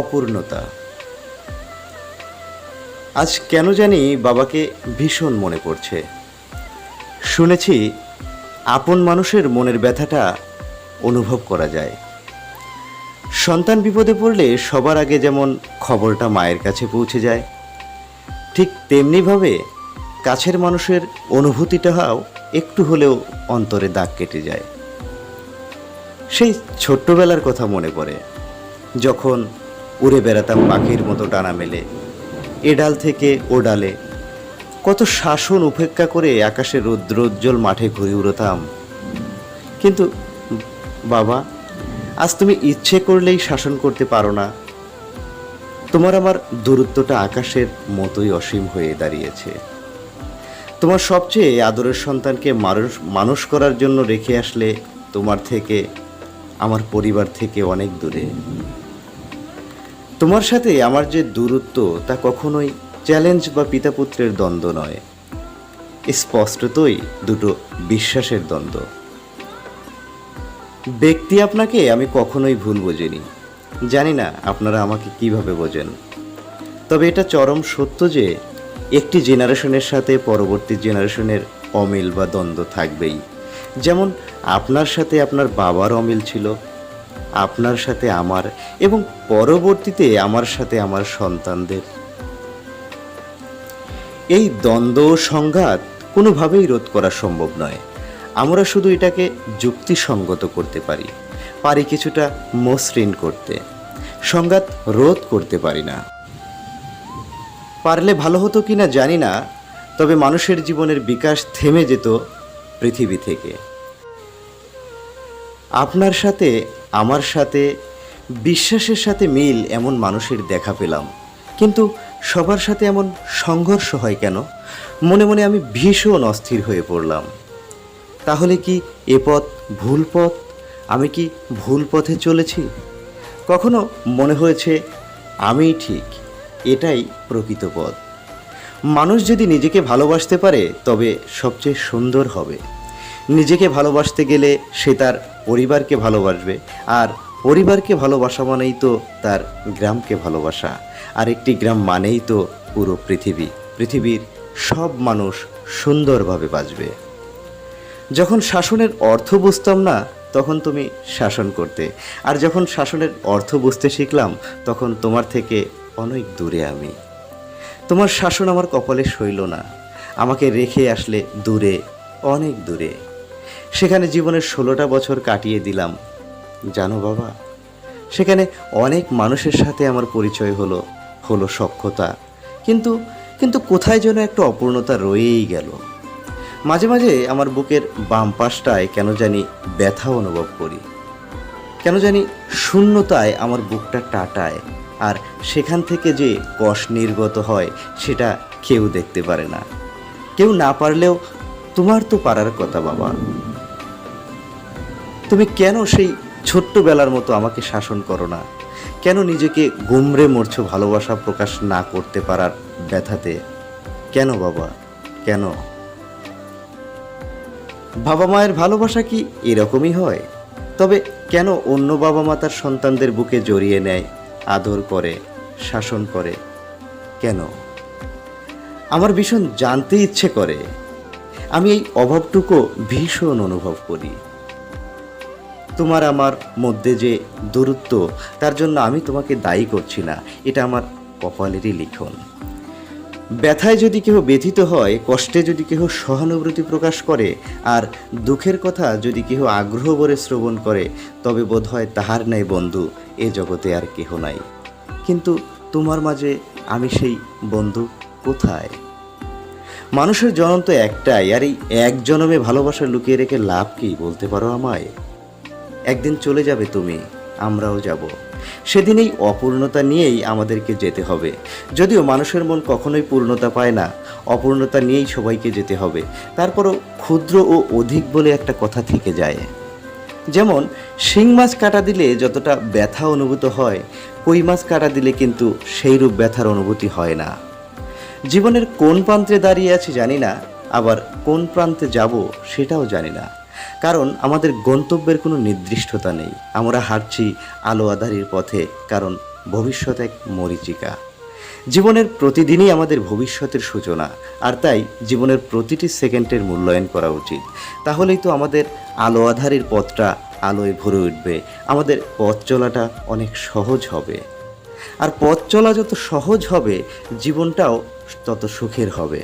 অপূর্ণতা। আজ কেন জানি বাবাকে ভীষণ মনে পড়ছে। শুনেছি আপন মানুষের মনের ব্যথাটা অনুভব করা যায়। সন্তান বিপদে পড়লে সবার আগে যেমন খবরটা মায়ের কাছে পৌঁছে যায়, ঠিক তেমনিভাবে কাছের মানুষের অনুভূতিটাও একটু হলেও অন্তরে দাগ কেটে যায়। সেই ছোট্টবেলার কথা মনে পড়ে, যখন উড়ে বেড়াতাম পাখির মতো ডানা মেলে। এ ডাল থেকে ও ডালে। কত শাসন উপেক্ষা করে আকাশে রৌদ্রোজ্জ্বল মাঠে ঘুরে উড়তাম। কিন্তু, বাবা, আজ তুমি ইচ্ছে করলেই শাসন করতে পারো না। তোমার আমার দূরত্বটা আকাশের মতোই অসীম হয়ে দাঁড়িয়েছে। তোমার সবচেয়ে আদরের সন্তানকে মানুষ মানুষ করার জন্য রেখে আসলে তোমার থেকে, আমার পরিবার থেকে অনেক দূরে। তোমার সাথে আমার যে দূরত্ব, তা কখনোই চ্যালেঞ্জ বা পিতাপুত্রের দ্বন্দ্ব নয়। স্পষ্টতই দুটো বিশ্বাসের দ্বন্দ্ব। ব্যক্তি আপনাকে আমি কখনোই ভুল বোঝেনি। জানি না আপনারা আমাকে কীভাবে বোঝেন। তবে এটা চরম সত্য যে, একটি জেনারেশনের সাথে পরবর্তী জেনারেশনের অমিল বা দ্বন্দ্ব থাকবেই। যেমন আপনার সাথে আপনার বাবার অমিল ছিল আপনার সাথে আমার এবং পরবর্তীতে আমার সাথে আমার সন্তানদের। এই দ্বন্দ্ব সংঘাত কোনোভাবেই রোধ করা সম্ভব নয়। আমরা শুধু এটাকে যুক্তিসঙ্গত করতে পারি পারি কিছুটা মসৃণ করতে। সংঘাত রোধ করতে পারি না। পারলে ভালো হতো কি না জানি না, তবে মানুষের জীবনের বিকাশ থেমে যেত পৃথিবী থেকে। আপনার সাথে আমার সাথে, বিশ্বাসের সাথে মিল এমন মানুষের দেখা পেলাম। কিন্তু সবার সাথে এমন সংঘর্ষ হয় কেন? মনে মনে আমি ভীষণ অস্থির হয়ে পড়লাম। তাহলে কি এ পথ ভুল পথ? আমি কি ভুল পথে চলেছি? কখনো মনে হয়েছে আমিই ঠিক, এটাই প্রকৃত পথ। মানুষ যদি নিজেকে ভালোবাসতে পারে, তবে সবচেয়ে সুন্দর হবে। নিজেকে ভালোবাসতে গেলে সে তার পরিবারকে ভালোবাসবে। আর পরিবারকে ভালোবাসা মানেই তো তার গ্রামকে ভালোবাসা। আর একটি গ্রাম মানেই তো পুরো পৃথিবী। পৃথিবীর সব মানুষ সুন্দরভাবে বাঁচবে। যখন শাসনের অর্থ বুঝতাম না, তখন তুমি শাসন করতে। আর যখন শাসনের অর্থ বুঝতে শিখলাম, তখন তোমার থেকে অনেক দূরে আমি। তোমার শাসন আমার কপালে সইল না। আমাকে রেখে আসলে দূরে, অনেক দূরে। সেখানে জীবনের ষোলোটা বছর কাটিয়ে দিলাম। জানো বাবা, সেখানে অনেক মানুষের সাথে আমার পরিচয় হলো হলো সক্ষতা কিন্তু কিন্তু কোথায় যেন একটা অপূর্ণতা রয়েই গেল। মাঝে মাঝে আমার বুকের বাম পাশটায় কেন জানি ব্যথা অনুভব করি। কেন জানি শূন্যতায় আমার বুকটা টাটায়, আর সেখান থেকে যে কষ নির্গত হয়, সেটা কেউ দেখতে পারে না। কেউ না পারলেও তোমার তো পারার কথা বাবা। তুমি কেন সেই ছোট্টবেলার মতো আমাকে শাসন করো না? কেন নিজেকে গুমরে মরছ ভালোবাসা প্রকাশ না করতে পারার ব্যথাতে? কেন বাবা? কেন? বাবা মায়ের ভালোবাসা কি এরকমই হয়? তবে কেন অন্য বাবা মা তার সন্তানদের বুকে জড়িয়ে নেয়, আদর করে, শাসন করে? কেন? আমার ভীষণ জানতে ইচ্ছে করে। আমি এই অভাবটুকু ভীষণ অনুভব করি। তোমার আমার মধ্যে যে দূরত্ব, তার জন্য আমি তোমাকে দায়ী করছি না। এটা আমার কপালেরই লিখন। ব্যথায় যদি কেহ ব্যথিত হয়, কষ্টে যদি কেহ সহানুভূতি প্রকাশ করে, আর দুঃখের কথা যদি কেহ আগ্রহ ভরে শ্রবণ করে, তবে বোধ হয় তাহার নাই বন্ধু, এ জগতে আর কেহ নাই। কিন্তু তোমার মাঝে আমি সেই বন্ধু কোথায়? মানুষের জনম তো একটাই, আর এই এক জনমে ভালোবাসা লুকিয়ে রেখে লাভ কি বলতে পারো আমায়? একদিন চলে যাবে তুমি, আমরাও যাব। সেদিন এই অপূর্ণতা নিয়েই আমাদেরকে যেতে হবে। যদিও মানুষের মন কখনোই পূর্ণতা পায় না, অপূর্ণতা নিয়েই সবাইকে যেতে হবে। তারপরও ক্ষুদ্র ও অধিক বলে একটা কথা থেকে যায়। যেমন, শিং মাছ কাটা দিলে যতটা ব্যথা অনুভূত হয়, কই মাছ কাটা দিলে কিন্তু সেইরূপ ব্যথার অনুভূতি হয় না। জীবনের কোন প্রান্তে দাঁড়িয়ে আছি জানি না, আবার কোন প্রান্তে যাব সেটাও জানি না। কারণ আমাদের গন্তব্যের কোনো নির্দিষ্টতা নেই। আমরা হাঁটছি আলো আধারির পথে, কারণ ভবিষ্যৎ এক মরীচিকা। জীবনের প্রতিদিনই আমাদের ভবিষ্যতের সূচনা, আর তাই জীবনের প্রতিটি সেকেন্ডের মূল্যায়ন করা উচিত। তাহলেই তো আমাদের আলো আধারের পথটা আলোয় ভরে উঠবে, আমাদের পথ চলাটা অনেক সহজ হবে। আর পথ চলা যত সহজ হবে, জীবনটাও তত সুখের হবে।